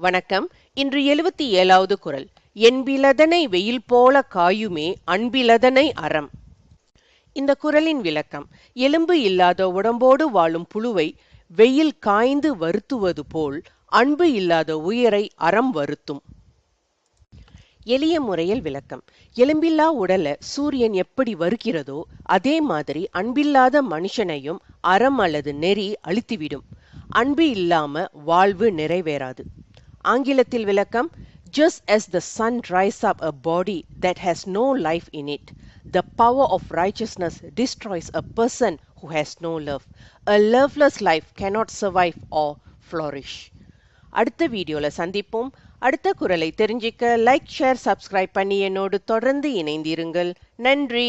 வணக்கம். இன்று எழுபத்தி ஏழாவது குரல். என்பிலதனை வெயில் போல காயுமே அன்பிலதனை அறம். இந்த குரலின் விளக்கம் எலும்பு இல்லாத உடம்போடு வாழும் புழுவை வெயில் காய்ந்து வருத்துவது போல் அன்பு இல்லாத உயிரை அறம் வருத்தும். எளிய முறையில் விளக்கம் எலும்பில்லா உடலை சூரியன் எப்படி வருகிறதோ அதே மாதிரி அன்பில்லாத மனுஷனையும் அறம் அல்லது நெறி அழித்துவிடும். அன்பு இல்லாம வாழ்வு நிறைவேறாது. ஆங்கிலத்தில் விளக்கம் just as the sun dries up a body that has no life in it the power of righteousness destroys a person who has no love a loveless life cannot survive or flourish அடுத்த வீடியோல சந்திப்போம் அடுத்த குரலை தெரிஞ்சிக்க like share subscribe பண்ணி என்னோடு தொடர்ந்து இணைந்திருங்கள் நன்றி